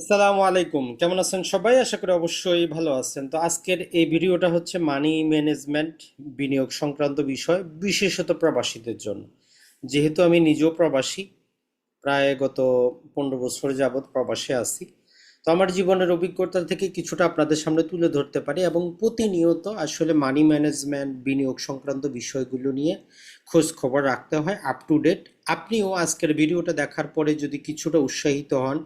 আসসালামু আলাইকুম। কেমন আছেন সবাই? আশা করি অবশ্যই ভালো আছেন। তো আজকের এই ভিডিওটা হচ্ছে মানি ম্যানেজমেন্ট বিনিয়োগ সংক্রান্ত বিষয়, বিশেষত প্রবাসীদের জন্য। যেহেতু আমি নিজেও প্রবাসী, প্রায় গত পনেরো বছর যাবৎ প্রবাসে আছি। তো আমার জীবনের অভিজ্ঞতা থেকে কিছুটা আপনাদের সামনে তুলে ধরতে পারি এবং প্রতিনিয়ত আসলে মানি ম্যানেজমেন্ট বিনিয়োগ সংক্রান্ত বিষয়গুলো নিয়ে খোঁজ খবর রাখতে হয় আপ টু ডেট আপনিও আজকের ভিডিওটা দেখার পরে যদি কিছুটা উৎসাহিত হন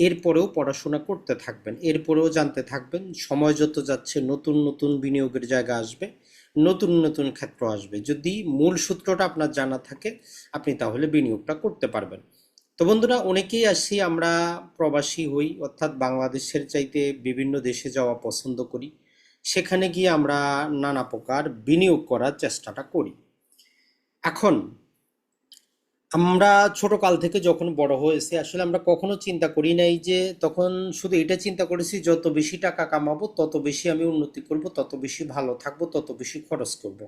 এরপরেও পড়াশোনা করতে থাকবেন, এরপরেও জানতে থাকবেন, সময় যত যাচ্ছে নতুন নতুন বিনিয়োগের জায়গা আসবে, নতুন নতুন ক্ষেত্র আসবে। যদি মূল সূত্রটা আপনার জানা থাকে, আপনি তাহলে বিনিয়োগটা করতে পারবেন। তো বন্ধুরা, অনেকেই আসি, আমরা প্রবাসী হই, অর্থাৎ বাংলাদেশের চাইতে বিভিন্ন দেশে যাওয়া পছন্দ করি। সেখানে গিয়ে আমরা নানা প্রকার বিনিয়োগ করার চেষ্টাটা করি। এখন আমরা ছোট কাল থেকে যখন বড় হয়েছি, আসলে আমরা কখনো চিন্তা করি নাই যে তখন শুধু এটা চিন্তা করেছি, যত বেশি টাকা কামাবো, তত বেশি আমি উন্নতি করব, তত বেশি ভালো থাকব, তত বেশি খরচ করব।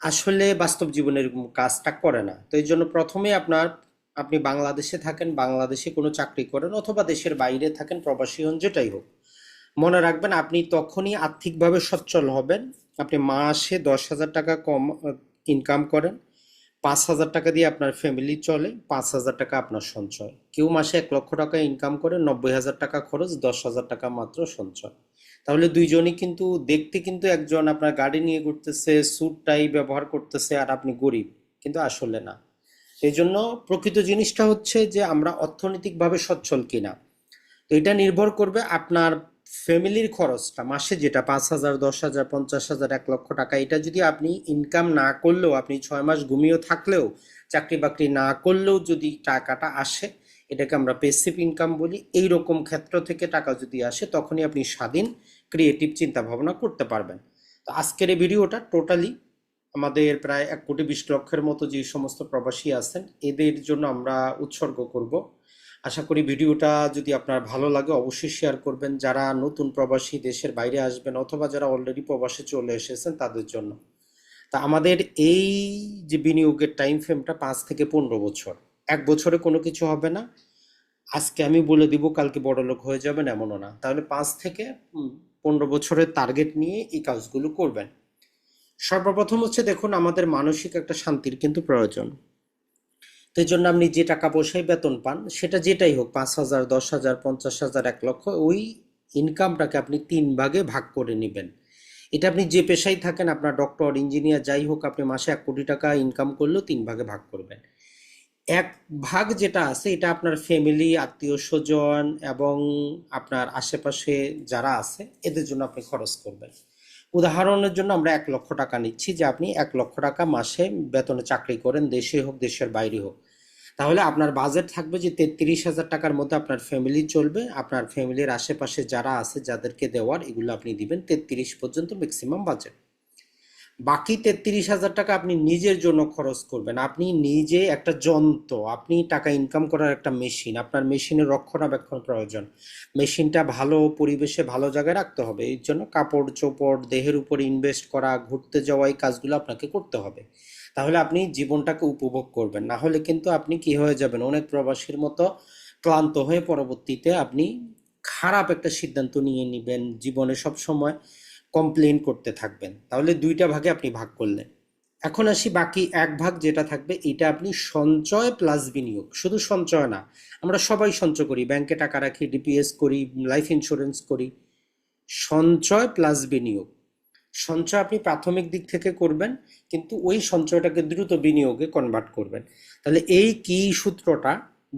আসলে বাস্তব জীবনে এরকম কাজটা করে না। তো এই জন্য প্রথমে আপনার, আপনি বাংলাদেশে থাকেন, বাংলাদেশে কোনো চাকরি করেন অথবা দেশের বাইরে থাকেন, প্রবাসী হন, যেটাই হোক। মনে রাখবেন, আপনি তখনই আর্থিকভাবে সচ্ছল হবেন। আপনি মাসে দশ হাজার টাকা কম ইনকাম করেন। পাঁচ হাজার টাকা দিয়ে আপনার ফ্যামিলি চলে, পাঁচ হাজার টাকা আপনার সঞ্চয়। কেউ মাসে এক লক্ষ টাকা ইনকাম করে, নব্বই হাজার টাকা খরচ, দশ হাজার টাকা মাত্র সঞ্চয়। তাহলে দুইজনই কিন্তু, দেখতে কিন্তু একজন আপনার গাড়ি নিয়ে ঘুরতেছে স্যুট টাই ব্যবহার করতেছে, আর আপনি গরিব, কিন্তু আসলে না। এই জন্য প্রকৃত জিনিসটা হচ্ছে যে, আমরা অর্থনৈতিকভাবে সচ্ছল কিনা। তো এটা নির্ভর করবে আপনার ফ্যামিলির খরচটা, মাসে যেটা পাঁচ হাজার, দশ হাজার, পঞ্চাশ হাজার, এক লক্ষ টাকা, এটা যদি আপনি ইনকাম না করলেও, আপনি ছয় মাস ঘুমিয়েও থাকলেও, চাকরি বাকরি না করলেও যদি টাকাটা আসে, এটাকে আমরা পেসিভ ইনকাম বলি এই রকম ক্ষেত্র থেকে টাকা যদি আসে, তখনই আপনি স্বাধীন ক্রিয়েটিভ চিন্তা ভাবনা করতে পারবেন। তো আজকের এই ভিডিওটা টোটালি আমাদের প্রায় এক কোটি বিশ লক্ষের মতো যে সমস্ত প্রবাসী আছেন, এদের জন্য আমরা উৎসর্গ করব। আশা করি ভিডিওটা যদি আপনার ভালো লাগে, অবশ্যই শেয়ার করবেন। যারা নতুন প্রবাসী দেশের বাইরে আসবেন অথবা যারা অলরেডি প্রবাসে চলে এসেছেন তাদের জন্য। তা আমাদের এই যে বিনিয়োগের টাইম ফ্রেমটা পাঁচ থেকে পনেরো বছর। এক বছরে কোনো কিছু হবে না। আজকে আমি বলে দিব, কালকে বড় লোক হয়ে যাবেন এমনও না। তাহলে পাঁচ থেকে পনেরো বছরের টার্গেট নিয়ে এই কাজগুলো করবেন। সর্বপ্রথম হচ্ছে দেখুন, আমাদের মানসিক একটা শান্তির কিন্তু প্রয়োজন। তো এই জন্য আপনি যে টাকা পয়সায় বেতন পান, সেটা যেটাই হোক, পাঁচ হাজার, দশ হাজার, পঞ্চাশ হাজার, এক লক্ষ, ওই ইনকামটাকে আপনি তিন ভাগে ভাগ করে নেবেন। এটা আপনি যে পেশায় থাকেন, আপনার ডক্টর ইঞ্জিনিয়ার যাই হোক, আপনি মাসে এক কোটি টাকা ইনকাম করলেও তিন ভাগে ভাগ করবেন। এক ভাগ যেটা আছে, এটা আপনার ফ্যামিলি আত্মীয় স্বজন এবং আপনার আশেপাশে যারা আছে, এদের জন্য আপনি খরচ করবেন। উদাহরণের জন্য আমরা এক লক্ষ টাকা নিচ্ছি যে আপনি এক লক্ষ টাকা মাসে বেতনে চাকরি করেন, দেশে হোক, দেশের বাইরে হোক। তাহলে আপনার বাজেট থাকবে যে তেত্রিশ হাজার টাকার মধ্যে আপনার ফ্যামিলি চলবে। আপনার ফ্যামিলির আশেপাশে যারা আছে, যাদেরকে দেওয়ার, এগুলো আপনি দিবেন তেত্রিশ পর্যন্ত ম্যাক্সিমাম বাজেট বাকি তেত্রিশ হাজার টাকা আপনি নিজের জন্য খরচ করবেন। আপনি নিজে একটা যন্ত্র, আপনি টাকা ইনকাম করার একটা মেশিন আপনার মেশিনের রক্ষণাবেক্ষণ প্রয়োজন। মেশিনটা ভালো পরিবেশে ভালো জায়গায় রাখতে হবে, এর জন্য কাপড় চোপড় দেহের উপর ইনভেস্ট করা, ঘুরতে যাওয়া, এই কাজগুলো আপনাকে করতে হবে। তাহলে আপনি জীবনটাকে উপভোগ করবেন। না হলে কিন্তু আপনি কি হয়ে যাবেন? অনেক প্রবাসীর মতো ক্লান্ত হয়ে পরবর্তীতে আপনি খারাপ একটা সিদ্ধান্ত নিয়ে নেবেন, জীবনে সব সময় কমপ্লেন করতে থাকবেন। তাহলে দুইটা ভাগে আপনি ভাগ করলেন। এখন আসি বাকি এক ভাগ যেটা থাকবে, এটা আপনি সঞ্চয় প্লাস বিনিয়োগ। শুধু সঞ্চয় না, আমরা সবাই সঞ্চয় করি। ব্যাংকে টাকা রাখি ডিপিএস করি লাইফ ইন্স্যুরেন্স করি। সঞ্চয় প্লাস বিনিয়োগ। সঞ্চয় আপনি প্রাথমিক দিক থেকে করবেন, কিন্তু ওই সঞ্চয়টাকে দ্রুত বিনিয়োগে কনভার্ট করবেন। তাহলে এই কি সূত্রটা,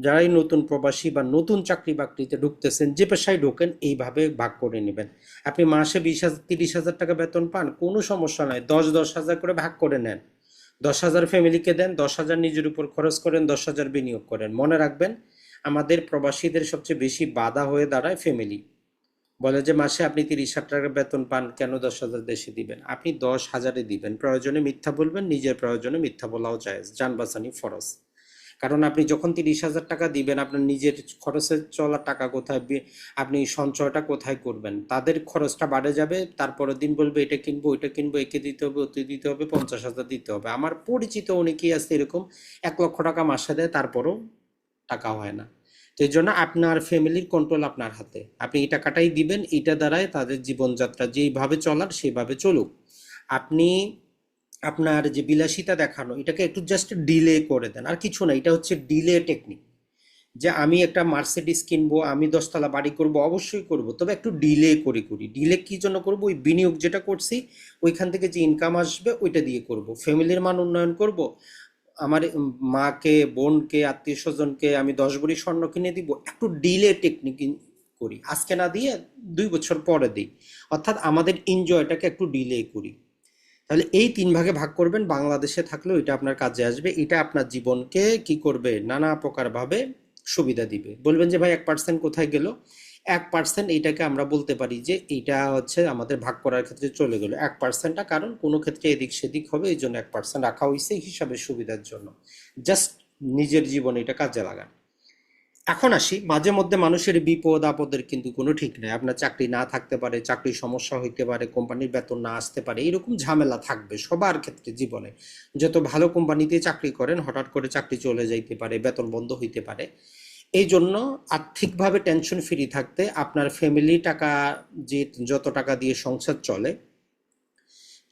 যারাই নতুন প্রবাসী বা নতুন চাকরি বাকরিতে ঢুকতেছেন, যে পেশায় ঢোকেন, এইভাবে ভাগ করে নেবেন। আপনি মাসে বিশ হাজার তিরিশ হাজার টাকা বেতন পান, কোনো সমস্যা নয় দশ দশ হাজার করে ভাগ করে নেন। দশ হাজার ফ্যামিলিকে দেন, দশ হাজার নিজের উপর খরচ করেন, দশ হাজার বিনিয়োগ করেন। মনে রাখবেন, আমাদের প্রবাসীদের সবচেয়ে বেশি বাধা হয়ে দাঁড়ায় ফ্যামিলি। বলে যে মাসে আপনি তিরিশ হাজার টাকা বেতন পান, কেন দশ হাজার দেশে দিবেন? আপনি দশ হাজারে দিবেন। প্রয়োজনে মিথ্যা বলবেন, নিজের প্রয়োজনে মিথ্যা বলাও যায় যান বাঁচানি ফরজ। কারণ আপনি যখন তিরিশ হাজার টাকা দিবেন, আপনার নিজের খরচের চলার টাকা কোথায় আপনি সঞ্চয়টা কোথায় করবেন? তাদের খরচটা বাড়ে যাবে, তারপরের দিন বলবে, এটা কিনবো, ওইটা কিনবো, একে দিতে হবে, ওতে দিতে হবে, পঞ্চাশ হাজার দিতে হবে। আমার পরিচিত অনেকেই আছে এরকম? এক লক্ষ টাকা মাসে দেয়, তারপরও টাকা হয় না। তো এই জন্য আপনার ফ্যামিলির কন্ট্রোল আপনার হাতে। আপনি এই টাকাটাই দিবেন এটা দ্বারাই তাদের জীবনযাত্রা যেইভাবে চলার, সেইভাবে চলুক। আপনি আপনার যে বিলাসিতা দেখানো, এটাকে একটু জাস্ট ডিলে করে দেন। আর কিছু না, এটা হচ্ছে ডিলে টেকনিক যে আমি একটা মার্সিডিস কিনবো, আমি দশতলা বাড়ি করব, অবশ্যই করব, তবে একটু ডিলে করে করি। ডিলে কি জন্য করব? ওই বিনিয়োগ যেটা করছি, ওইখান থেকে যে ইনকাম আসবে, ওইটা দিয়ে করব। ফ্যামিলির মান উন্নয়ন করব আমার মাকে, বোনকে, আত্মীয় স্বজনকে আমি দশ বড়ি স্বর্ণ কিনে দিব, একটু ডিলে টেকনিক করি। আজকে না দিয়ে দুই বছর পরে দিই। অর্থাৎ আমাদের এনজয়টাকে একটু ডিলে করি। তাহলে এই তিন ভাগে ভাগ করবেন, বাংলাদেশে থাকলেও এটা আপনার কাজে আসবে। এটা আপনার জীবনকে কি করবে? নানা প্রকার ভাবে সুবিধা দিবে। বলবেন যে, ভাই, এক পার্সেন্ট কোথায় গেল? এক পার্সেন্ট এইটাকে আমরা বলতে পারি যে এটা হচ্ছে আমাদের ভাগ করার ক্ষেত্রে চলে গেল। এক পার্সেন্টটা কারণ কোনো ক্ষেত্রে এদিক সেদিক হবে এই জন্য এক পার্সেন্ট রাখা হয়েছে হিসাবে সুবিধার জন্য। জাস্ট নিজের জীবনে এটা কাজে লাগান। এখন আসি, মাঝে মধ্যে মানুষের বিপদ আপদের কিন্তু কোনো ঠিক নেই। আপনার চাকরি না থাকতে পারে, চাকরির সমস্যা হইতে পারে, কোম্পানির বেতন না আসতে পারে, এরকম ঝামেলা থাকবে সবার ক্ষেত্রে জীবনে। যত ভালো কোম্পানিতে চাকরি করেন, হঠাৎ করে চাকরি চলে যাইতে পারে, বেতন বন্ধ হইতে পারে। এই জন্য আর্থিকভাবে টেনশন ফ্রি থাকতে আপনার ফ্যামিলি টাকা যে যত টাকা দিয়ে সংসার চলে,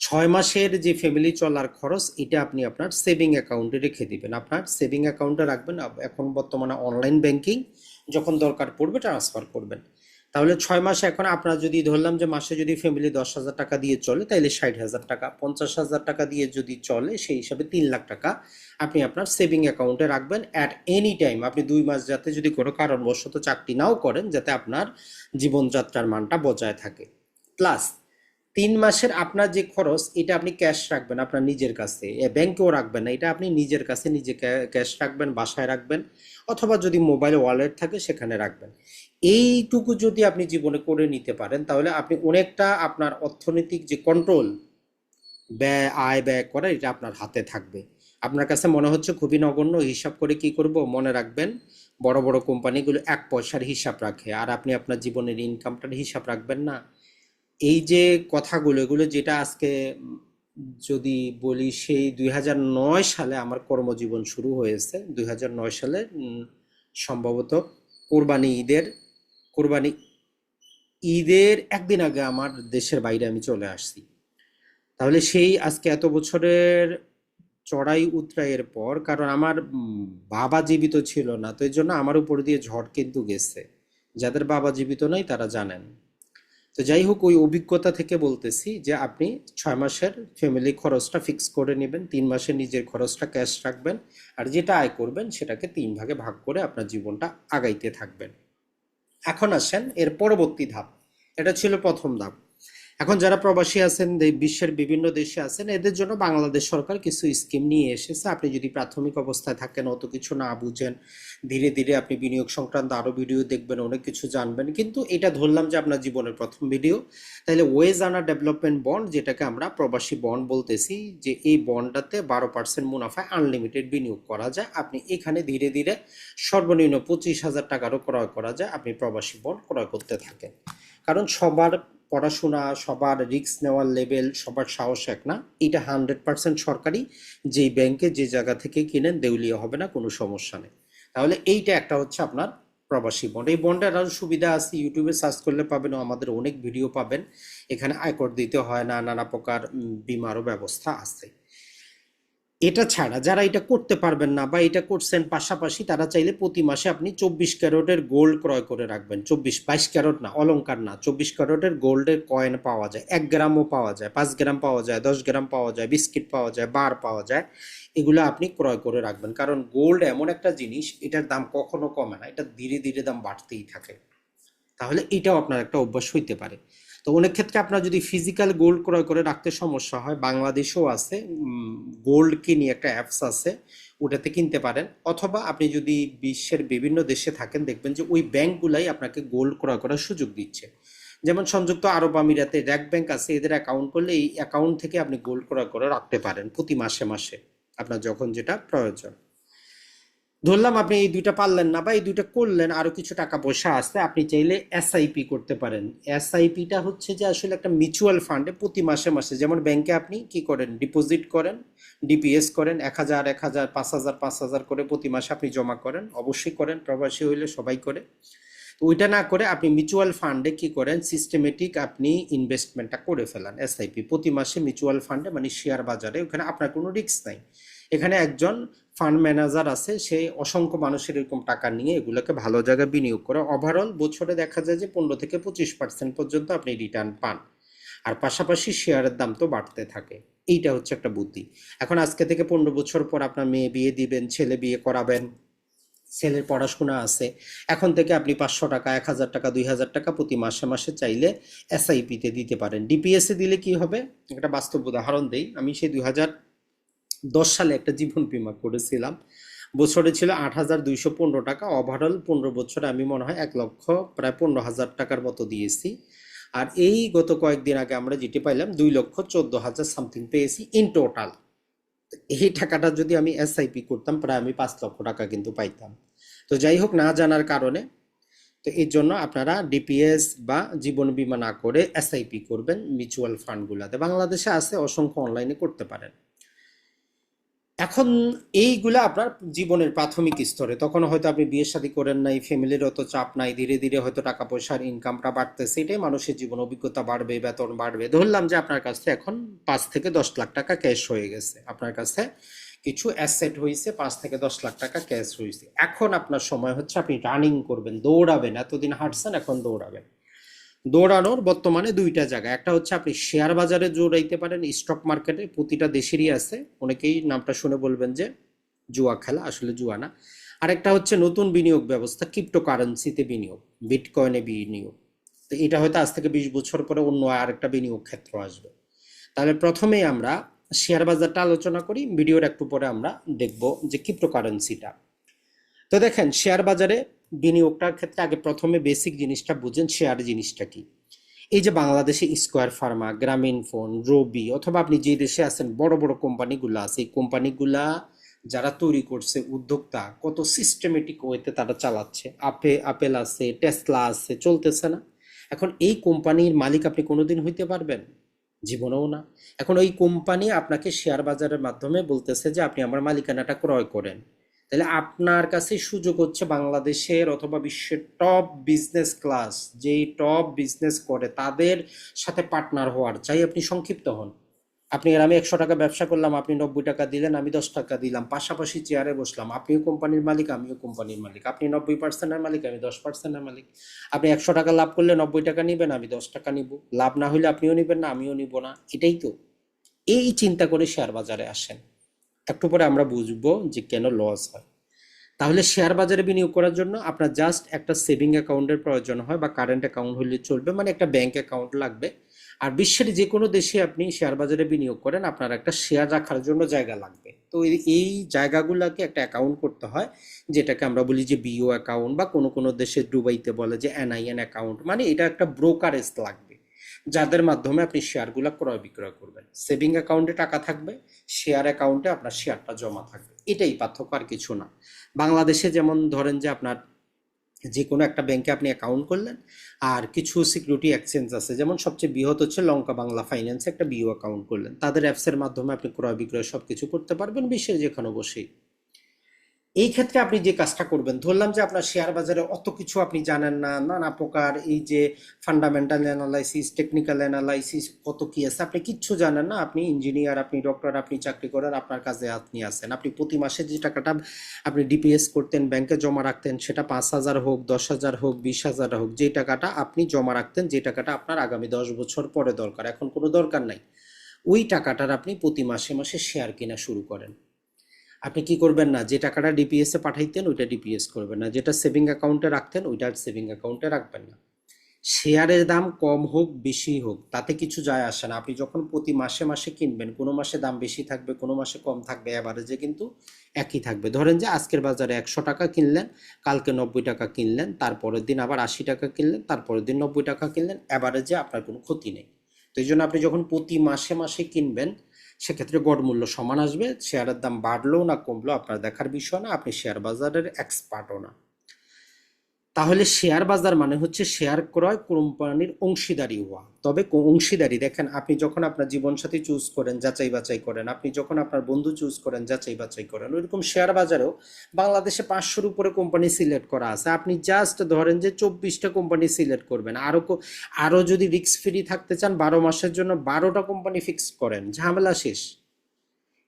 ছয় মাসের যে ফ্যামিলি চলার খরচ, এটা আপনি আপনার সেভিং অ্যাকাউন্টে রেখে দিবেন। আপনার সেভিং অ্যাকাউন্টে রাখবেন এখন বর্তমানে অনলাইন ব্যাংকিং যখন দরকার পড়বে ট্রান্সফার করবেন। তাহলে ছয় মাসে এখন আপনার যদি ধরলাম যে মাসে যদি ফ্যামিলি দশ হাজার টাকা দিয়ে চলে তাহলে ষাট হাজার টাকা। পঞ্চাশ হাজার টাকা দিয়ে যদি চলে, সেই হিসাবে তিন লাখ টাকা আপনি আপনার সেভিং অ্যাকাউন্টে রাখবেন অ্যাট এনি টাইম আপনি দুই মাস যাতে যদি কোনো কারণবশত চাকরি নাও করেন, যাতে আপনার জীবনযাত্রার মানটা বজায় থাকে। প্লাস তিন মাসের আপনার যে খরচ, এটা আপনি ক্যাশ রাখবেন আপনার নিজের কাছে। ব্যাংকেও রাখবেন না, এটা আপনি নিজের কাছে নিজে ক্যাশ রাখবেন, বাসায় রাখবেন, অথবা যদি মোবাইল ওয়ালেট থাকে সেখানে রাখবেন। এইটুকু যদি আপনি জীবনে করে নিতে পারেন, তাহলে আপনি অনেকটা আপনার অর্থনৈতিক যে কন্ট্রোল ব্যয় আয় ব্যয় করা এটা আপনার হাতে থাকবে। আপনার কাছে মনে হচ্ছে খুবই নগণ্য, হিসাব করে কি করব? মনে রাখবেন, বড় বড় কোম্পানিগুলো এক পয়সার হিসাব রাখে, আর আপনি আপনার জীবনের ইনকামটার হিসাব রাখবেন না। এই যে কথাগুলো, এগুলো যেটা আজকে যদি বলি, সেই দুই নয় সালে আমার কর্মজীবন শুরু হয়েছে। দুই নয় সালে সম্ভবত কোরবানি ঈদের কোরবানি ঈদের একদিন আগে আমার দেশের বাইরে আমি চলে আসছি। তাহলে সেই আজকে এত বছরের চড়াই উতরাইয়ের পর, কারণ আমার বাবা জীবিত ছিল না, তো এই জন্য আমার উপর দিয়ে ঝড় কিন্তু গেছে। যাদের বাবা জীবিত নাই, তারা জানেন। তো যাই হোক, ওই অভিজ্ঞতা থেকে বলতেছি যে আপনি ছয় মাসের ফ্যামিলি খরচটা ফিক্স করে নেবেন, তিন মাসে নিজের খরচটা ক্যাশ রাখবেন, আর যেটা আয় করবেন সেটাকে তিন ভাগে ভাগ করে আপনার জীবনটা আগাইতে থাকবেন। এখন আসেন এর পরবর্তী ধাপ। এটা ছিল প্রথম ধাপ। এখন যারা প্রবাসী আছেন বিশ্বের বিভিন্ন দেশে আছেন, এদের জন্য বাংলাদেশ সরকার কিছু স্কিম নিয়ে এসেছে। আপনি যদি প্রাথমিক অবস্থায় থাকেন, অত কিছু না বুঝেন, ধীরে ধীরে আপনি বিনিয়োগ সংক্রান্ত আরও ভিডিও দেখবেন, অনেক কিছু জানবেন। কিন্তু এটা ধরলাম যে আপনার জীবনের প্রথম ভিডিও তাহলে ওয়েজ আনা ডেভেলপমেন্ট বন্ড যেটাকে আমরা প্রবাসী বন্ড বলতেছি, যে এই বন্ডটাতে বারো পার্সেন্ট মুনাফায় আনলিমিটেড বিনিয়োগ করা যায়। আপনি এখানে ধীরে ধীরে সর্বনিম্ন পঁচিশ হাজার টাকারও ক্রয় করা যায়। আপনি প্রবাসী বন্ড ক্রয় করতে থাকেন। কারণ সবার পড়াশোনা, সবার রিস্ক নেওয়ার লেভেল সবার সাহস এক না। এটা হান্ড্রেড পার্সেন্ট সরকারি। যেই ব্যাংকে যে জায়গা থেকে কিনেন, দেউলিয়া হবে না, কোনো সমস্যা নেই। তাহলে এইটা একটা হচ্ছে আপনার প্রবাসী বন্ড এই বন্ডের আরও সুবিধা আছে। ইউটিউবে সার্চ করলে পাবেন আমাদের অনেক ভিডিও পাবেন। এখানে আয়কর দিতে হয় না, নানা প্রকার বিমারও ব্যবস্থা আছে। এটা ছাড়া যারা এটা করতে পারবেন না বা এটা করছেন পাশাপাশি, তারা চাইলে প্রতি মাসে আপনি চব্বিশ ক্যারোটের গোল্ড ক্রয় করে রাখবেন। চব্বিশ, বাইশ ক্যারোট না অলঙ্কার না, চব্বিশ ক্যারটের গোল্ডের কয়েন পাওয়া যায়। এক গ্রামও পাওয়া যায়, পাঁচ গ্রাম পাওয়া যায়, দশ গ্রাম পাওয়া যায়, বিস্কিট পাওয়া যায়, বার পাওয়া যায়, এগুলো আপনি ক্রয় করে রাখবেন। কারণ গোল্ড এমন একটা জিনিস, এটার দাম কখনো কমে না, এটা ধীরে ধীরে দাম বাড়তেই থাকে। তাহলে এটাও আপনার একটা অভ্যাস হইতে পারে। তো অনেক ক্ষেত্রে আপনার যদি ফিজিক্যাল গোল্ড ক্রয় করে রাখতে সমস্যা হয়, বাংলাদেশেও আছে গোল্ড কিনি একটা অ্যাপস আছে, ওটাতে কিনতে পারেন। অথবা আপনি যদি বিশ্বের বিভিন্ন দেশে থাকেন, দেখবেন যে ওই ব্যাংকগুলাই আপনাকে গোল্ড ক্রয় করার সুযোগ দিচ্ছে। যেমন সংযুক্ত আরব আমিরাতে র্যাক ব্যাংক আছে, এদের অ্যাকাউন্ট করলে এই অ্যাকাউন্ট থেকে আপনি গোল্ড ক্রয় করে রাখতে পারেন প্রতি মাসে মাসে। আপনার যখন যেটা প্রয়োজন। ধরলাম আপনি এই দুইটা পারলেন না বা এই দুইটা করলেন, আরও কিছু টাকা পয়সা আসতে আপনি চাইলে এসআইপি করতে পারেন। এসআইপিটা হচ্ছে যে আসলে একটা মিউচুয়াল ফান্ডে প্রতি মাসে মাসে। যেমন ব্যাংকে আপনি কি করেন? ডিপোজিট করেন ডিপিএস করেন, এক হাজার এক হাজার, পাঁচ হাজার পাঁচ হাজার করে প্রতি মাসে আপনি জমা করেন। অবশ্যই করেন, প্রবাসী হইলে সবাই করে। ওইটা না করে আপনি মিউচুয়াল ফান্ডে কি করেন? সিস্টেমেটিক আপনি ইনভেস্টমেন্টটা করে ফেলান এসআইপি প্রতি মাসে মিউচুয়াল ফান্ডে মানে শেয়ার বাজারে, ওখানে আপনার কোনো রিস্ক নাই। এখানে একজন ফান্ড ম্যানেজার আছে, সে অসংখ্য মানুষের এরকম টাকা নিয়ে এগুলোকে ভালো জায়গায় বিনিয়োগ করে। ওভারঅল বছরে দেখা যায় যে পনেরো থেকে পঁচিশ পার্সেন্ট পর্যন্ত আপনি রিটার্ন পান। আর পাশাপাশি শেয়ারের দাম তো বাড়তে থাকে। এইটা হচ্ছে একটা বুদ্ধি। এখন আজকে থেকে পনেরো বছর পর আপনার মেয়ে বিয়ে দিবেন, ছেলে বিয়ে করাবেন, ছেলের পড়াশোনা আছে। এখন থেকে আপনি পাঁচশো টাকা, এক হাজার টাকা, দুই হাজার টাকা প্রতি মাসে মাসে চাইলে এসআইপিতে দিতে পারেন। ডিপিএস দিলে কি হবে? একটা বাস্তব উদাহরণ দেই। আমি সেই দুই হাজার দশ সালে একটা জীবন বীমা করেছিলাম। বছরে ছিল আট হাজার দুইশো পনেরো টাকা। ওভারঅল পনেরো বছরে আমি মনে হয় এক লক্ষ প্রায় পনেরো হাজার টাকার মতো দিয়েছি। আর এই গত কয়েকদিন আগে আমরা যেটি পাইলাম, দুই লক্ষ চোদ্দ হাজার সামথিং পেয়েছি ইন টোটাল এই টাকাটা যদি আমি এসআইপি করতাম, প্রায় আমি পাঁচ লক্ষ টাকা কিন্তু পাইতাম। তো যাই হোক, না জানার কারণে, তো এর জন্য আপনারা ডিপিএস বা জীবন বীমা না করে এসআইপি করবেন মিউচুয়াল ফান্ডগুলোতে বাংলাদেশে আছে, অসংখ্য অনলাইনে করতে পারেন। এখন এইগুলা আপনার জীবনের প্রাথমিক স্তরে। তখন হয়তো আপনি বিয়ে শাদী করেন নাই ফ্যামিলির অত চাপ নাই, ধীরে ধীরে হয়তো টাকা পয়সার ইনকামটা বাড়তেছে, এটাই মানুষের জীবন, অভিজ্ঞতা বাড়বে, বেতন বাড়বে। ধরলাম যে আপনার কাছে এখন পাঁচ থেকে দশ লাখ টাকা ক্যাশ হয়ে গেছে। আপনার কাছে কিছু অ্যাসেট হয়েছে পাঁচ থেকে দশ লাখ টাকা ক্যাশ হয়েছে এখন আপনার সময় হচ্ছে আপনি রানিং করবেন, দৌড়াবেন, এতদিন হাঁটছেন, এখন দৌড়াবেন। দৌড়ানোর বর্তমানে দুইটা জায়গা। একটা হচ্ছে আপনি শেয়ার বাজারে দৌড়াইতে পারেন স্টক মার্কেটে প্রতিটা দেশেরই আছে। অনেকেই নামটা শুনে বলবেন যে জুয়া খেলা, আসলে জুয়া না। আরেকটা হচ্ছে নতুন বিনিয়োগ ব্যবস্থা ক্রিপ্টোকারেন্সিতে বিনিয়োগ বিটকয়েনে বিনিয়োগ। তো এটা হয়তো আজ থেকে বিশ বছর পরে অন্য আরেকটা বিনিয়োগ ক্ষেত্র আসবে। তাহলে প্রথমেই আমরা শেয়ার বাজারটা আলোচনা করি, ভিডিওর একটু পরে আমরা দেখব যে ক্রিপ্টোকারেন্সিটা তো দেখেন, শেয়ার বাজারে বিনিয়োগটার ক্ষেত্রে আগে প্রথমে বেসিক জিনিসটা বুঝেন শেয়ার জিনিসটা কি? এই যে বাংলাদেশে square pharma Grameen phone Robi অথবা আপনি যে দেশে আছেন, বড় বড় কোম্পানিগুলো আছে, এই কোম্পানিগুলা যারা তৈরি করছে, উদ্যোক্তা, কত সিস্টেমেটিক ওয়েতে তারা চালাচ্ছে। আপে আপেল আছে টেসলা আছে, চলতেছে না। এখন এই কোম্পানির মালিক আপনি কোনোদিন হইতে পারবেন? জীবনেও না। এখন ওই কোম্পানি আপনাকে শেয়ার বাজারের মাধ্যমে বলতেছে যে, আপনি আমার মালিকানাটা ক্রয় করেন। তাহলে আপনার কাছে সুযোগ হচ্ছে বাংলাদেশের অথবা বিশ্বের টপ বিজনেস ক্লাস যেই টপ বিজনেস করে তাদের সাথে পার্টনার হওয়ার। চাই আপনি সংক্ষিপ্ত হন। আপনি আর আমি একশো টাকা ব্যবসা করলাম, আপনি নব্বই টাকা দিলেন, আমি দশ টাকা দিলাম, পাশাপাশি চেয়ারে বসলাম। আপনিও কোম্পানির মালিক, আমিও কোম্পানির মালিক। আপনি নব্বই পার্সেন্টের মালিক, আমি দশ পার্সেন্টের মালিক। আপনি একশো টাকা লাভ করলে নব্বই টাকা নিবেন, আমি দশ টাকা নিব। লাভ না হলে আপনিও নেবেন না, আমিও নিব না। এটাই তো। এই চিন্তা করে শেয়ার বাজারে আসেন। একটু পরে আমরা বুঝব যে কেন লস হয়। তাহলে শেয়ার বাজারে বিনিয়োগ করার জন্য আপনার জাস্ট একটা সেভিং অ্যাকাউন্টের প্রয়োজন হয় বা কারেন্ট অ্যাকাউন্ট হলে চলবে মানে একটা ব্যাংক অ্যাকাউন্ট লাগবে। আর বিশ্বের যে কোনো দেশে আপনি শেয়ার বাজারে বিনিয়োগ করেন, আপনার একটা শেয়ার রাখার জন্য জায়গা লাগবে। তো এই- জায়গাগুলোকে একটা অ্যাকাউন্ট করতে হয়, যেটাকে আমরা বলি যে বিও অ্যাকাউন্ট বা কোনো কোনো দেশে দুবাইতে বলে যে এনআইএন অ্যাকাউন্ট মানে এটা একটা ব্রোকারেজ লাগবে। যাদের মাধ্যমে আপনি শেয়ারগুলো ক্রয় বিক্রয় করবেন। সেভিং অ্যাকাউন্টে টাকা থাকবে, শেয়ার অ্যাকাউন্টে আপনার শেয়ারটা জমা থাকবে। এটাই পার্থক্য আর কিছু না। বাংলাদেশে যেমন ধরেন যে আপনার যে কোনো একটা ব্যাংকে আপনি অ্যাকাউন্ট করলেন, আর কিছু সিকিউরিটি এক্সচেঞ্জ আছে, যেমন সবচেয়ে বৃহৎ হচ্ছে লঙ্কা বাংলা ফাইন্যান্সে একটা বিও অ্যাকাউন্ট করলেন। তাদের অ্যাপসের মাধ্যমে আপনি ক্রয় বিক্রয় সব কিছু করতে পারবেন, বিশ্বের যেখানে বসেই। এই ক্ষেত্রে আপনি যে কাজটা করবেন, ধরলাম যে আপনার শেয়ার বাজারে অত কিছু আপনি জানেন না, নানা প্রকার এই যে ফান্ডামেন্টাল অ্যানালাইসিস টেকনিক্যাল অ্যানালাইসিস কত কি আছে, আপনি কিচ্ছু জানেন না। আপনি ইঞ্জিনিয়ার আপনি ডক্টর আপনি চাকরি করেন, আপনার কাজে আপনি আছেন। আপনি প্রতি মাসে যে টাকাটা আপনি ডিপিএস করতেন ব্যাংকে জমা রাখতেন, সেটা পাঁচ হাজার হোক, দশ হাজার হোক, বিশ হাজার হোক, যে টাকাটা আপনি জমা রাখতেন, যে টাকাটা আপনার আগামী দশ বছর পরে দরকার। এখন কোনো দরকার নাই। ওই টাকাটার আপনি প্রতি মাসে মাসে শেয়ার কেনা শুরু করেন। আপনি কি করবেন না? যে টাকাটা ডিপিএস পাঠাইতেন, ওইটা ডিপিএস করবেন না। যেটা সেভিং অ্যাকাউন্টে রাখতেন, ওইটা সেভিং অ্যাকাউন্টে রাখবেন না। শেয়ারের দাম কম হোক, বেশি হোক, তাতে কিছু যায় আসে না। আপনি যখন প্রতি মাসে মাসে কিনবেন, কোনো মাসে দাম বেশি থাকবে, কোনো মাসে কম থাকবে অ্যাভারেজে কিন্তু একই থাকবে। ধরেন যে আজকের বাজারে একশো টাকা কিনলেন, কালকে নব্বই টাকা কিনলেন, তারপরের দিন আবার আশি টাকা কিনলেন, তারপরের দিন নব্বই টাকা কিনলেন অ্যাভারেজে আপনার কোনো ক্ষতি নেই। তো এই জন্য আপনি যখন প্রতি মাসে মাসে কিনবেন সেক্ষেত্রে গড় মূল্য সমান আসবে শেয়ারের দাম বাড়লো না কমলো আপনার দেখার বিষয় না, আপনি শেয়ার বাজারের এক্সপার্টও না। তাহলে শেয়ার বাজার মানে হচ্ছে শেয়ার ক্রয় কোম্পানির অংশীদারি হওয়া। তবে অংশীদারি, দেখেন, আপনি যখন আপনার জীবনসাথী চুজ করেন, যাচাই বাছাই করেন, আপনি যখন আপনার বন্ধু চুজ করেন, যাচাই বাছাই করেন, ওইরকম শেয়ার বাজারেও বাংলাদেশে পাঁচশোর উপরে কোম্পানি সিলেক্ট করা আছে। আপনি জাস্ট ধরেন যে চব্বিশটা কোম্পানি সিলেক্ট করবেন। আরও আরও যদি রিস্ক ফ্রি থাকতে চান, বারো মাসের জন্য বারোটা কোম্পানি ফিক্স করেন। ঝামেলা শেষ।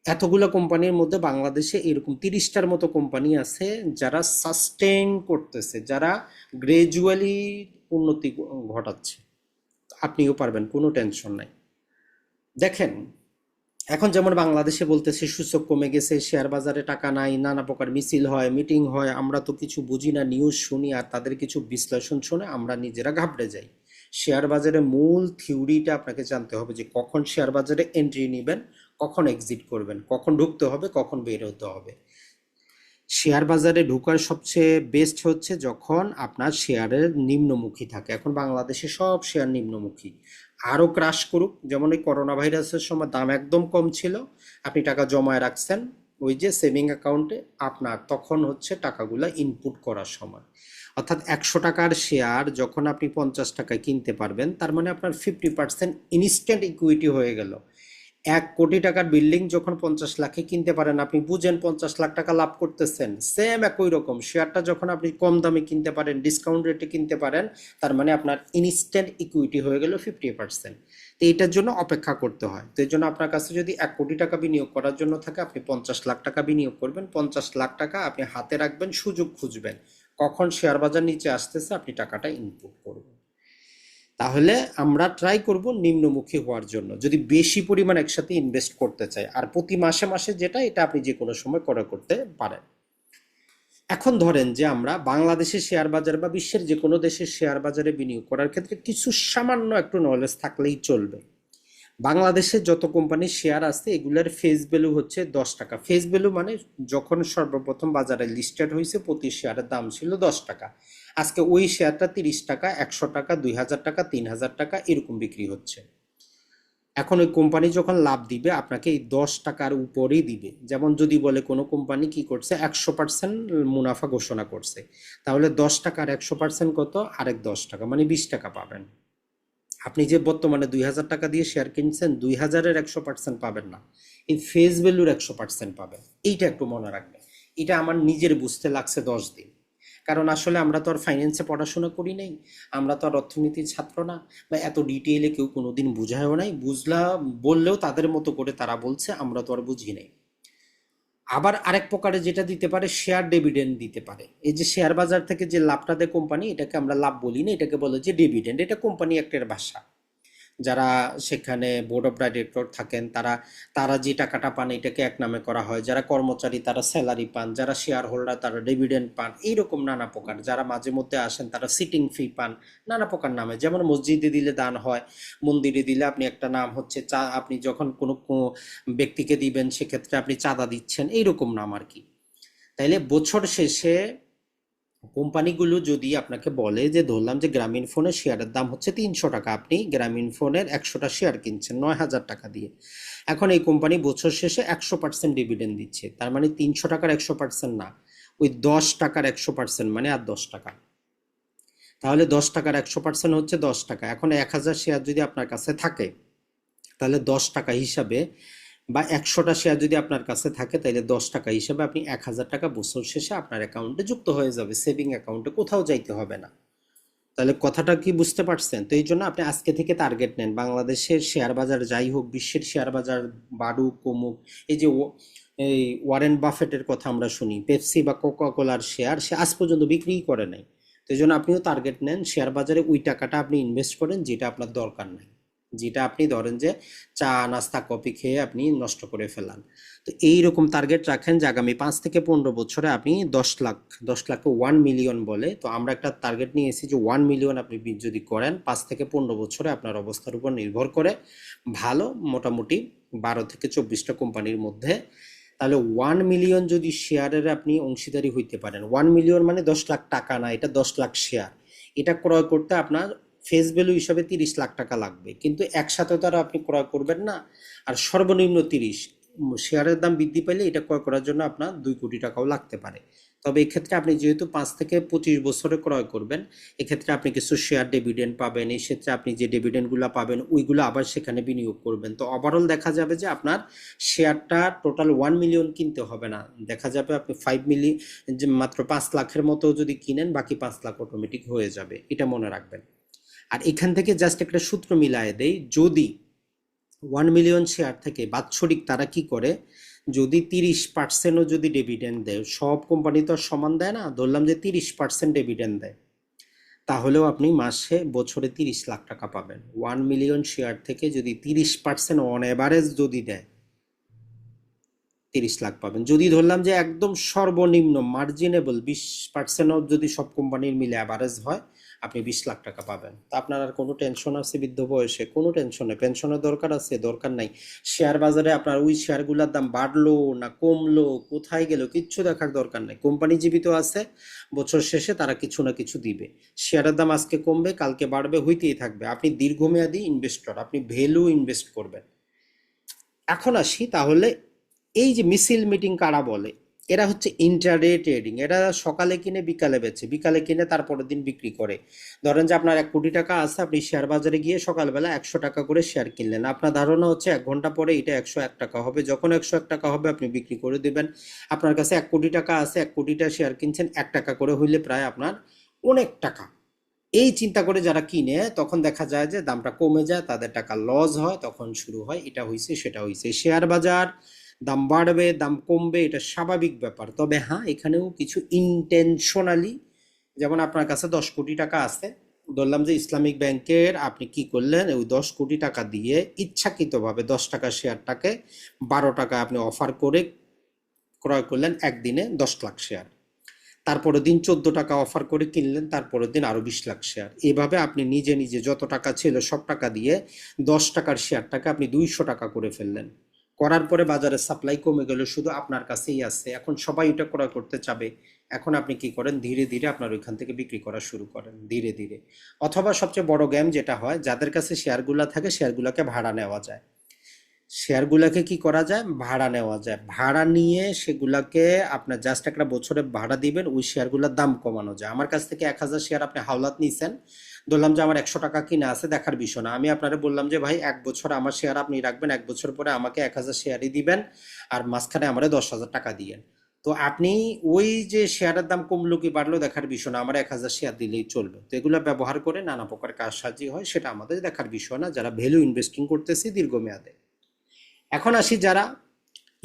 এতগুলো কোম্পানির মধ্যে বাংলাদেশে এরকম তিরিশটার মতো কোম্পানি আছে যারা সাস্টেইন করতেছে, যারা গ্রাজুয়ালি উন্নতি ঘটাচ্ছে। আপনিও পারবেন, কোনো টেনশন নাই। দেখেন, এখন যেমন বাংলাদেশে বলতেছে, সূচক কমে গেছে শেয়ার বাজারে টাকা নাই, নানা প্রকার মিছিল হয় মিটিং হয়, আমরা তো কিছু বুঝি না নিউজ শুনি, আর তাদের কিছু বিশ্লেষণ শুনে আমরা নিজেরা ঘাবড়ে যাই। শেয়ার বাজারে মূল থিওরিটা আপনাকে জানতে হবে যে কখন শেয়ার বাজারে এন্ট্রি নেবেন কখন এক্সিট করবেন, কখন ঢুকতে হবে, কখন বের হতে হবে। শেয়ার বাজারে ঢোকার সবচেয়ে বেস্ট হচ্ছে যখন আপনার শেয়ারের নিম্নমুখী থাকে। এখন বাংলাদেশে সব শেয়ার নিম্নমুখী। আরও ক্রাশ করুক, যেমন এই করোনা ভাইরাসের সময় দাম একদম কম ছিল, আপনি টাকা জমায় রাখছেন, ওই যে সেভিং অ্যাকাউন্টে আপনার তখন হচ্ছে টাকাগুলো ইনপুট করার সময়। অর্থাৎ একশো টাকার শেয়ার যখন আপনি পঞ্চাশ টাকায় কিনতে পারবেন, তার মানে আপনার ফিফটি পার্সেন্ট ইনস্ট্যান্ট ইকুইটি হয়ে গেল। এক কোটি টাকার বিল্ডিং যখন পঞ্চাশ লাখে কিনতে পারেন, আপনি বুঝেন পঞ্চাশ লাখ টাকা লাভ করতেছেন। সেম একই রকম। শেয়ারটা যখন আপনি কম দামে কিনতে পারেন ডিসকাউন্ট রেটে কিনতে পারেন, তার মানে আপনার ইনস্ট্যান্ট ইকুইটি হয়ে গেল ফিফটি পার্সেন্ট তো এটার জন্য অপেক্ষা করতে হয়। তো এর জন্য আপনার কাছে যদি এক কোটি টাকা বিনিয়োগ করার জন্য থাকে, আপনি পঞ্চাশ লাখ টাকা বিনিয়োগ করবেন। পঞ্চাশ লাখ টাকা আপনি হাতে রাখবেন, সুযোগ খুঁজবেন। কখন শেয়ার বাজার নিচে আসতেছে, আপনি টাকাটা ইনপুট করবেন। তাহলে আমরা ট্রাই করব নিম্নমুখী হওয়ার জন্য। যদি বেশি পরিমাণ একসাথে ইনভেস্ট করতে চাই, আর প্রতি মাসে মাসে যেটা, এটা আপনি যে কোনো সময় করে করতে পারেন। এখন ধরেন যে আমরা বাংলাদেশের শেয়ার বাজার বা বিশ্বের যে কোনো দেশের শেয়ার বাজারে বিনিয়োগ করার ক্ষেত্রে কিছু সামান্য একটু নলেজ থাকলেই চলবে। বাংলাদেশে যত কোম্পানির শেয়ার আছে, এগুলার ফেস ভ্যালু হচ্ছে দশ টাকা। ফেস ভ্যালু মানে যখন সর্বপ্রথম বাজারে লিস্টেড হয়েছে প্রতি শেয়ারের দাম ছিল দশ টাকা। আজকে ওই শেয়ারটা তিরিশ টাকা, একশো টাকা, দুই হাজার টাকা, তিন হাজার টাকা এরকম বিক্রি হচ্ছে। এখন ওই কোম্পানি যখন লাভ দিবে, আপনাকে এই দশ টাকার উপরেই দিবে। যেমন যদি বলে কোনো কোম্পানি কি করছে, একশো পার্সেন্ট মুনাফা ঘোষণা করছে। তাহলে দশ টাকার একশো পার্সেন্ট কত? আরেক দশ টাকা মানে বিশ টাকা পাবেন। আপনি যে বর্তমানে দুই হাজার টাকা দিয়ে শেয়ার কিনছেন, দুই হাজারের একশো পার্সেন্ট পাবেন না। এই ফেস ভ্যালুর একশো পার্সেন্ট পাবেন। এইটা একটু মনে রাখবেন। এটা আমার নিজের বুঝতে লাগছে দশ দিন। কারণ আসলে আমরা তো আর ফাইন্যান্সে পড়াশোনা করি নাই, আমরা তো আর অর্থনীতির ছাত্র না, বা এত ডিটেইলে কেউ কোনো দিন বুঝায়ও নাই, বুঝলা, বললেও তাদের মতো করে তারা বলছে, আমরা তো আর বুঝি নাই। আবার আরেক প্রকারে যেটা দিতে পারে শেয়ার ডেভিডেন্ড দিতে পারে। এই যে শেয়ার বাজার থেকে যে লাভটা দেয় কোম্পানি এটাকে আমরা লাভ বলি না, এটাকে বলে যে ডেভিডেন্ড এটা কোম্পানি একটার ভাষা। যারা সেখানে বোর্ড অফ ডাইরেক্টর থাকেন, তারা তারা যে টাকাটা পান এটাকে এক নামে করা হয়। যারা কর্মচারী, তারা স্যালারি পান, যারা শেয়ার হোল্ডার তারা ডিভিডেন্ড পান, এইরকম নানা প্রকার। যারা মাঝে মধ্যে আসেন, তারা সিটিং ফি পান, নানা প্রকার নামে। যেমন মসজিদে দিলে দান হয়, মন্দিরে দিলে আপনি একটা নাম হচ্ছে চা, আপনি যখন কোনো ব্যক্তিকে দিবেন, সেক্ষেত্রে আপনি চাঁদা দিচ্ছেন, এইরকম নাম আর কি। তাইলে বছর শেষে কোম্পানিগুলো যদি আপনাকে বলে যে, ধরলাম যে গ্রামীণ ফোনের শেয়ারের দাম হচ্ছে তিনশো টাকা, আপনি গ্রামীণ ফোনের একশোটা শেয়ার কিনছেন নয় হাজার টাকা দিয়ে। এখন এই কোম্পানি বছর শেষে একশো পার্সেন্ট ডিভিডেন্ড দিচ্ছে। তার মানে তিনশো টাকার একশো পার্সেন্ট না, ওই দশ টাকার একশো পার্সেন্ট মানে আর দশ টাকা। তাহলে দশ টাকার একশো পার্সেন্ট হচ্ছে দশ টাকা। এখন এক হাজার শেয়ার যদি আপনার কাছে থাকে, তাহলে দশ টাকা হিসাবে বা একশোটা শেয়ার যদি আপনার কাছে থাকে তাহলে দশ টাকা হিসেবে আপনি এক হাজার টাকা বছর শেষে আপনার অ্যাকাউন্টে যুক্ত হয়ে যাবে। সেভিং অ্যাকাউন্টে কোথাও যাইতে হবে না। তাহলে কথাটা কি বুঝতে পারছেন? তো এই জন্য আপনি আজকে থেকে টার্গেট নেন। বাংলাদেশের শেয়ার বাজার যাই হোক, বিশ্বের শেয়ার বাজার বাড়ুক কমুক এই যে এই ওয়ারেন বাফেটের কথা আমরা শুনি পেপসি বা কোকা কোলার শেয়ার সে আজ পর্যন্ত বিক্রিই করে নাই। তো এই জন্য আপনিও টার্গেট নেন। শেয়ার বাজারে ওই টাকাটা আপনি ইনভেস্ট করেন, যেটা আপনার দরকার নাই। যেটা আপনি ধরেন যে চা, নাস্তা, কফি খেয়ে আপনি নষ্ট করে ফেলান। তো এই রকম টার্গেট রাখেন যে আগামী পাঁচ থেকে পনেরো বছরে আপনি দশ লাখ, দশ লাখকে ওয়ান মিলিয়ন বলে। তো আমরা একটা টার্গেট নিয়ে এসেছি যে ওয়ান মিলিয়ন আপনি যদি করেন, পাঁচ থেকে পনেরো বছরে আপনার অবস্থার উপর নির্ভর করে। ভালো, মোটামুটি বারো থেকে চব্বিশটা কোম্পানির মধ্যে। তাহলে ওয়ান মিলিয়ন যদি শেয়ারের আপনি অংশীদারি হইতে পারেন ওয়ান মিলিয়ন মানে দশ লাখ টাকা না, এটা দশ লাখ শেয়ার এটা ক্রয় করতে আপনার ফেস ভ্যালু হিসাবে তিরিশ লাখ টাকা লাগবে। কিন্তু একসাথে তো আর আপনি ক্রয় করবেন না। আর সর্বনিম্ন তিরিশ শেয়ারের দাম বৃদ্ধি পাইলে এটা ক্রয় করার জন্য আপনার দুই কোটি টাকাও লাগতে পারে। তবে এক্ষেত্রে আপনি যেহেতু পাঁচ থেকে পঁচিশ বছরে ক্রয় করবেন, এক্ষেত্রে আপনি কিছু শেয়ার ডিভিডেন্ড পাবেন এই ক্ষেত্রে আপনি যে ডিভিডেন্ডগুলো পাবেন, ওইগুলো আবার সেখানে বিনিয়োগ করবেন। তো ওভারঅল দেখা যাবে যে আপনার শেয়ারটা টোটাল ওয়ান মিলিয়ন কিনতে হবে না। দেখা যাবে আপনি ফাইভ মিলি মাত্র পাঁচ লাখের মতো যদি কিনেন, বাকি পাঁচ লাখ অটোমেটিক হয়ে যাবে। এটা মনে রাখবেন। আর এখান থেকে জাস্ট একটা সূত্র মিলায় দেই, যদি ওয়ান মিলিয়ন শেয়ার থেকে বাৎসরিক তারা কি করে? যদি তিরিশ পার্সেন্টও যদি ডিভিডেন্ড দেয়, সব কোম্পানি তো সমান দেয় না, ধরলাম যে তিরিশ পার্সেন্ট ডিভিডেন্ড দেয়, তাহলেও আপনি মাসে, বছরে তিরিশ লাখ টাকা পাবেন। ওয়ান মিলিয়ন শেয়ার থেকে যদি তিরিশ পার্সেন্ট অন অ্যাভারেজ যদি দেয়, তিরিশ লাখ পাবেন। যদি ধরলাম যে একদম সর্বনিম্ন মার্জিনেবল বিশ পার্সেন্টও যদি সব কোম্পানির মিলে অ্যাভারেজ হয় আপনি বিশ লাখ টাকা পাবেন। তা আপনার আর কোনো টেনশন আছে বৃদ্ধ বয়সে? কোনো টেনশন নেই। পেনশনের দরকার আছে, দরকার নাই। শেয়ার বাজারে আপনার ওই শেয়ারগুলোর দাম বাড়লো না কমলো, কোথায় গেল কিচ্ছু দেখার দরকার নেই। কোম্পানি জীবিত আছে, বছর শেষে তারা কিছু না কিছু দিবে। শেয়ারের দাম আজকে কমবে, কালকে বাড়বে, হইতেই থাকবে। আপনি দীর্ঘমেয়াদী ইনভেস্টর আপনি ভ্যালু ইনভেস্ট করবেন। এখন আসি তাহলে এই যে মিছিল মিটিং কারা বলে এরা হচ্ছে ইন্টারডে ট্রেডিং এরা সকালে কিনে, বিকালে বেচে। বিকালে কিনে, তারপরের দিন বিক্রি করে। ধরেন যে আপনার এক কোটি টাকা আছে, আপনি শেয়ার বাজারে গিয়ে সকালবেলা একশো টাকা করে শেয়ার কিনলেন। আপনার ধারণা হচ্ছে এক ঘণ্টা পরে এটা একশো এক টাকা হবে। যখন একশো এক টাকা হবে, আপনি বিক্রি করে দেবেন। আপনার কাছে এক কোটি টাকা আছে, এক কোটিটা শেয়ার কিনছেন, এক টাকা করে হইলে প্রায় আপনার অনেক টাকা। এই চিন্তা করে যারা কিনে, তখন দেখা যায় যে দামটা কমে যায়, তাদের টাকা লস হয়, তখন শুরু হয়, এটা হয়েছে সেটা হইছে। শেয়ার বাজার দাম বাড়বে, দাম কমবে, এটা স্বাভাবিক ব্যাপার। তবে হ্যাঁ এখানেও কিছু ইন্টেনশনালি যেমন আপনার কাছে দশ কোটি টাকা আছে, ধরলাম যে ইসলামিক ব্যাংকের আপনি কি করলেন, ওই দশ কোটি টাকা দিয়ে ইচ্ছাকৃতভাবে দশ টাকা শেয়ারটাকে বারো টাকা আপনি অফার করে ক্রয় করলেন একদিনে দশ লাখ শেয়ার। তারপরের দিন চোদ্দ টাকা অফার করে কিনলেন, তারপরের দিন আরও বিশ লাখ শেয়ার। এভাবে আপনি নিজে নিজে যত টাকা ছিল সব টাকা দিয়ে দশ টাকার শেয়ারটাকে আপনি দুইশো টাকা করে ফেললেন। করার পরে বাজারে সাপ্লাই কমে গেল, শুধু আপনার কাছেই আছে। এখন সবাই এটা ক্রয় করতে চাবে। এখন আপনি কি করেন? ধীরে ধীরে আপনার ওইখান থেকে বিক্রি করা শুরু করেন, ধীরে ধীরে। অথবা সবচেয়ে বড় গেম যেটা হয়, যাদের কাছে শেয়ারগুলা থাকে শেয়ারগুলোকে ভাড়া নেওয়া যায়। শেয়ারগুলোকে কি করা যায়? ভাড়া নেওয়া যায়। ভাড়া নিয়ে সেগুলাকে আপনার জাস্ট একটা বছরে ভাড়া দিবেন, ওই শেয়ারগুলোর দাম কমানো যায়। আমার কাছ থেকে এক হাজার শেয়ার আপনি হাওলাত নিছেন বললাম যে আমার একশো টাকা কিনা আছে, দেখার বিষয় না। আমি আপনারা বললাম যে, ভাই, এক বছর আমার শেয়ার আপনি রাখবেন, এক বছর পরে আমাকে এক হাজার শেয়ারই দিবেন আর মাঝখানে আমারে দশ হাজার টাকা দিয়েন। তো আপনি ওই যে শেয়ারের দাম কমলো কি বাড়লো দেখার বিষয় না, আমার এক হাজার শেয়ার দিলেই চলবে। তো এগুলো ব্যবহার করে নানা প্রকার কাজ সাজি হয়, সেটা আমাদের দেখার বিষয় না, যারা ভ্যালু ইনভেস্টিং করতেছি দীর্ঘমেয়াদে। এখন আসি যারা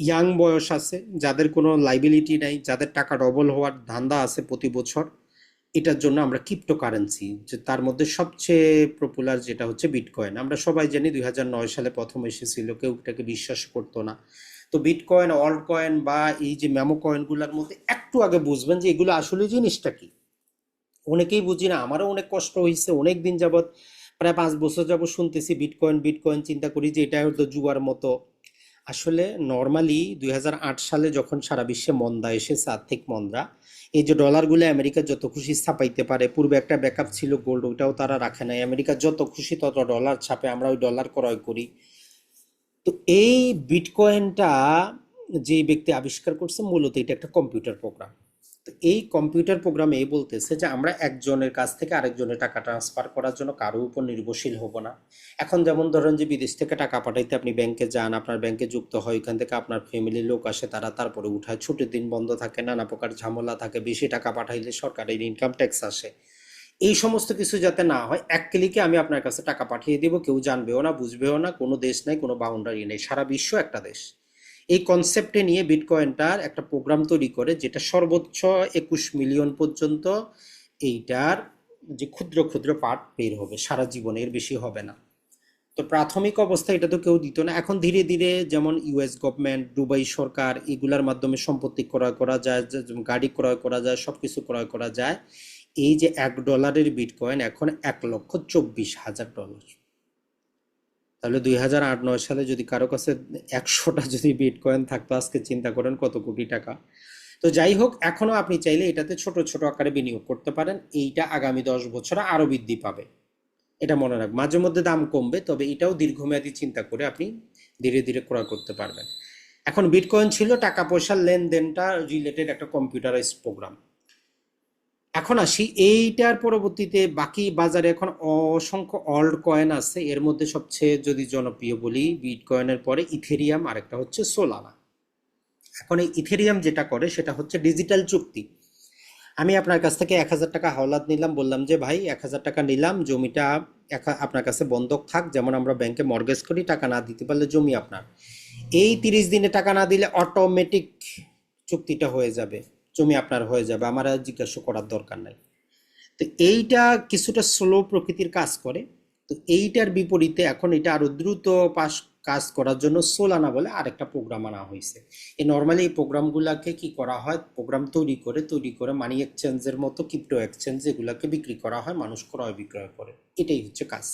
ইয়াং বয়স আছে, যাদের কোনো লাইবিলিটি নাই, যাদের টাকা ডবল হওয়ার ধান্দা আছে প্রতি বছর এটার জন্য আমরা ক্রিপ্টো কারেন্সি যে তার মধ্যে সবচেয়ে পপুলার যেটা হচ্ছে বিটকয়েন আমরা সবাই জানি দুই হাজার নয় সালে প্রথম এসেছিল, কেউ এটাকে বিশ্বাস করতো না। তো বিটকয়েন অল্ট কয়েন বা এই যে মেমো কয়েনগুলোর মধ্যে একটু আগে বুঝবেন যে এগুলো আসলে জিনিসটা কি। অনেকেই বুঝি না, আমারও অনেক কষ্ট হয়েছে অনেক দিন যাবৎ, প্রায় পাঁচ বছর যাবৎ শুনতেছি বিটকয়েন বিটকয়েন চিন্তা করি যে এটা হয়তো জুয়ার মতো। আসলে নর্মালি দুই হাজার আট সালে যখন সারা বিশ্বে মন্দা এসেছে, আর্থিক মন্দা এই যে ডলারগুলো আমেরিকা যত খুশি ছাপাইতে পারে, পূর্বে একটা ব্যাকআপ ছিল গোল্ড ওইটাও তারা রাখে নাই। আমেরিকা যত খুশি তত ডলার ছাপে, আমরা ওই ডলার ক্রয় করি। তো এই বিটকয়েনটা যে ব্যক্তি আবিষ্কার করছে, মূলত এটা একটা কম্পিউটার প্রোগ্রাম এই কম্পিউটার প্রোগ্রামে এই বলতেছে যে আমরা একজনের কাছ থেকে আরেকজনের টাকা ট্রান্সফার করার জন্য কারও উপর নির্ভরশীল হব না। এখন যেমন ধরেন যে বিদেশ থেকে টাকা পাঠাইতে আপনি ব্যাংকে যান, আপনার ব্যাংকে যুক্ত হয় ওইখান থেকে আপনার ফ্যামিলির লোক আসে, তারা তারপরে উঠায়। ছুটির দিন বন্ধ থাকে, নানা প্রকার ঝামেলা থাকে, বেশি টাকা পাঠাইলে সরকারের ইনকাম ট্যাক্স আসে। এই সমস্ত কিছু যাতে না হয়, এক ক্লিকে আমি আপনার কাছে টাকা পাঠিয়ে দিব, কেউ জানবেও না, বুঝবেও না, কোনো দেশ নাই, কোনো বাউন্ডারি নেই, সারা বিশ্ব একটা দেশ। এই কনসেপ্টে নিয়ে বিটকয়েনটার একটা প্রোগ্রাম তৈরি করে, যেটা সর্বোচ্চ একুশ মিলিয়ন পর্যন্ত এইটার যে ক্ষুদ্র ক্ষুদ্র পার্ট বের হবে, সারা জীবনে এর বেশি হবে না। তো প্রাথমিক অবস্থায় এটা তো কেউ দিত না। এখন ধীরে ধীরে যেমন ইউএস গভর্নমেন্ট দুবাই সরকার, এগুলার মাধ্যমে সম্পত্তি ক্রয় করা যায় গাড়ি ক্রয় করা যায় সব কিছু ক্রয় করা যায়। এই যে এক ডলারের বিটকয়েন এখন এক লক্ষ চব্বিশ হাজার ডলার তাহলে দুই হাজার আট নয় সালে যদি কারও কাছে একশোটা যদি বিটকয়েন থাকতো, আজকে চিন্তা করেন কত কোটি টাকা? তো যাই হোক, এখনও আপনি চাইলে এটাতে ছোট ছোট আকারে বিনিয়োগ করতে পারেন। এইটা আগামী দশ বছরে আরও বৃদ্ধি পাবে। এটা মনে রাখ মাঝে মধ্যে দাম কমবে, তবে এটাও দীর্ঘমেয়াদী চিন্তা করে আপনি ধীরে ধীরে ক্রয় করতে পারবেন। এখন বিটকয়েন ছিল টাকা পয়সার লেনদেনটা রিলেটেড একটা কম্পিউটারাইজ প্রোগ্রাম এখন আসি, এইটার পরবর্তীতে বাকি বাজারে এখন অসংখ্য অল্ড কয়েন আছে। এর মধ্যে সবচেয়ে যদি জনপ্রিয় বলি বিট কয়েনের পরে ইথেরিয়াম আর একটা হচ্ছে সোলানা এখন এই ইথেরিয়াম যেটা করে, সেটা হচ্ছে ডিজিটাল চুক্তি। আমি আপনার কাছ থেকে এক হাজার টাকা হাওলাত নিলাম, বললাম যে, ভাই, এক হাজার টাকা নিলাম, জমিটা আপনার কাছে বন্ধক থাক, যেমন আমরা ব্যাংকে মর্গেজ করি, টাকা না দিতে পারলে জমি আপনার। এই তিরিশ দিনে টাকা না দিলে অটোমেটিক চুক্তিটা হয়ে যাবে। জমি আপনার হয়ে যাবে, আমার আর জিজ্ঞাসা করার দরকার নাই। তো এইটা কিছুটা স্লো প্রকৃতির কাজ করে। তো এইটার বিপরীতে এখন এটা আরও দ্রুত পাস কাজ করার জন্য সোলানা বলে আরেকটা প্রোগ্রাম আনা হয়েছে। এই নর্মালি এই প্রোগ্রামগুলোকে কি করা হয়? প্রোগ্রাম তৈরি করে তৈরি করে মানি এক্সচেঞ্জের মতো ক্রিপ্টো এক্সচেঞ্জ এগুলাকে বিক্রি করা হয়, মানুষ ক্রয় বিক্রয় করে। এটাই হচ্ছে কাজ।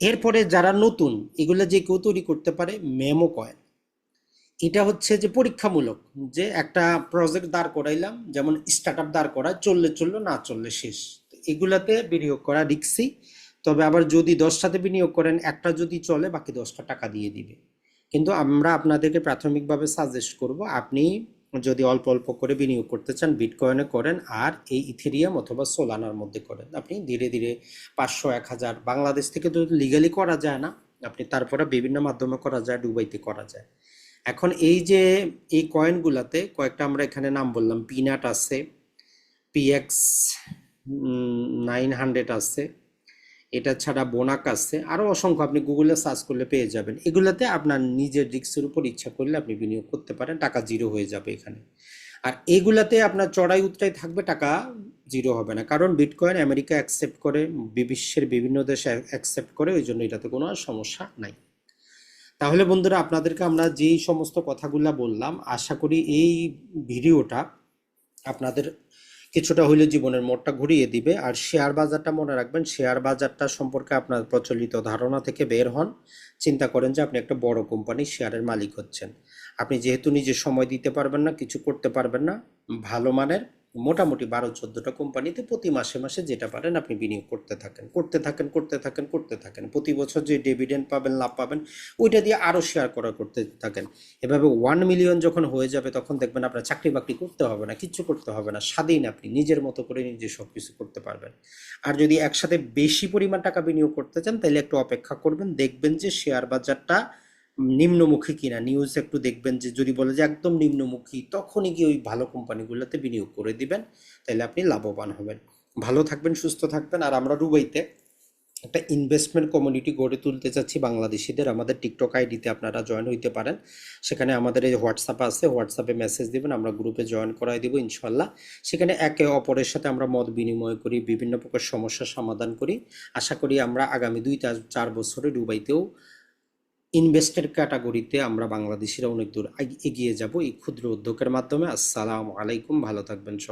এরপরে যারা নতুন, এগুলো যে কেউ তৈরি করতে পারে মেমো কয়েন এটা হচ্ছে যে পরীক্ষামূলক, যে একটা প্রজেক্ট দাঁড় করাইলাম, যেমন স্টার্ট আপ দাঁড় করা চললে চলল, না চললে শেষ। এগুলাতে বিনিয়োগ করা রিক্সি তবে আবার যদি দশটাতে বিনিয়োগ করেন, একটা যদি চলে, বাকি দশটা টাকা দিয়ে দিবে। কিন্তু আমরা আপনাদেরকে প্রাথমিকভাবে সাজেস্ট করব, আপনি যদি অল্প অল্প করে বিনিয়োগ করতে চান বিটকয়েনে করেন, আর এই ইথেরিয়াম অথবা সোলানার মধ্যে করেন। আপনি ধীরে ধীরে পাঁচশো, এক হাজার, বাংলাদেশ থেকে তো লিগালি করা যায় না, আপনি তারপরে বিভিন্ন মাধ্যমে করা যায়, দুবাইতে করা যায়। এখন এই যে এই কয়েনগুলাতে কয়েকটা আমরা এখানে নাম বললাম পিনাট আছে পিএক্স নাইন হান্ড্রেড আছে, এটা ছাড়া বোনাক আছে আরও অসংখ্য আপনি গুগলে সার্চ করলে পেয়ে যাবেন। এগুলাতে আপনার নিজের রিক্সের উপর ইচ্ছা করলে আপনি বিনিয়োগ করতে পারেন, টাকা জিরো হয়ে যাবে এখানে। আর এগুলাতে আপনার চড়াই উতরাই থাকবে, টাকা জিরো হবে না, কারণ বিটকয়েন আমেরিকা অ্যাকসেপ্ট করে বিশ্বের বিভিন্ন দেশে অ্যাকসেপ্ট করে, ওই জন্য এটাতে কোনো সমস্যা নাই। তাহলে বন্ধুরা আপনাদেরকে আমরা যেই সমস্ত কথাগুলা বললাম, আশা করি এই ভিডিওটা আপনাদের কিছুটা হইলে জীবনের মোড়টা ঘুরিয়ে দিবে। আর শেয়ার বাজারটা মনে রাখবেন, শেয়ার বাজারটা সম্পর্কে আপনার প্রচলিত ধারণা থেকে বের হন। চিন্তা করেন যে আপনি একটা বড় কোম্পানির শেয়ারের মালিক হচ্ছেন। আপনি যেহেতু নিজে সময় দিতে পারবেন না, কিছু করতে পারবেন না, ভালো মানের মোটামুটি বারো, চোদ্দটা কোম্পানিতে প্রতি মাসে মাসে যেটা পারেন আপনি বিনিয়োগ করতে থাকেন করতে থাকেন করতে থাকেন করতে থাকেন। প্রতি বছর যে ডিভিডেন্ড পাবেন, লাভ পাবেন, ওইটা দিয়ে আরও শেয়ার করা করতে থাকেন। এভাবে ওয়ান মিলিয়ন যখন হয়ে যাবে, তখন দেখবেন আপনার চাকরি বাকরি করতে হবে না, কিচ্ছু করতে হবে না। স্বাধীন আপনি, নিজের মতো করে নিজে সব কিছু করতে পারবেন। আর যদি একসাথে বেশি পরিমাণ টাকা বিনিয়োগ করতে চান, তাহলে একটু অপেক্ষা করবেন, দেখবেন যে শেয়ার বাজারটা নিম্নমুখী কিনা নিউজ একটু দেখবেন যে, যদি বলে যে একদম নিম্নমুখী, তখনই কি ওই ভালো কোম্পানিগুলোতে বিনিয়োগ করে দিবেন তাহলে আপনি লাভবান হবেন। ভালো থাকবেন, সুস্থ থাকবেন, আর আমরা দুবাইতে একটা ইনভেস্টমেন্ট কমিউনিটি গড়ে তুলতে চাচ্ছি বাংলাদেশিদের। আমাদের টিকটক আইডিতে আপনারা জয়েন হইতে পারেন। সেখানে আমাদের এই হোয়াটসঅ্যাপ আছে হোয়াটসঅ্যাপে মেসেজ দিবেন, আমরা গ্রুপে জয়েন করাই দিব ইনশাল্লাহ সেখানে একে অপরের সাথে আমরা মত বিনিময় করি, বিভিন্ন প্রকার সমস্যার সমাধান করি। আশা করি আমরা আগামী দুই, চার- বছরে দুবাইতেও ইনভেস্টের ক্যাটাগরিতে আমরা বাংলাদেশিরা অনেক দূর এগিয়ে যাব এই ক্ষুদ্র উদ্যোগের মাধ্যমে। আসসালামু আলাইকুম, ভালো থাকবেন সবাই।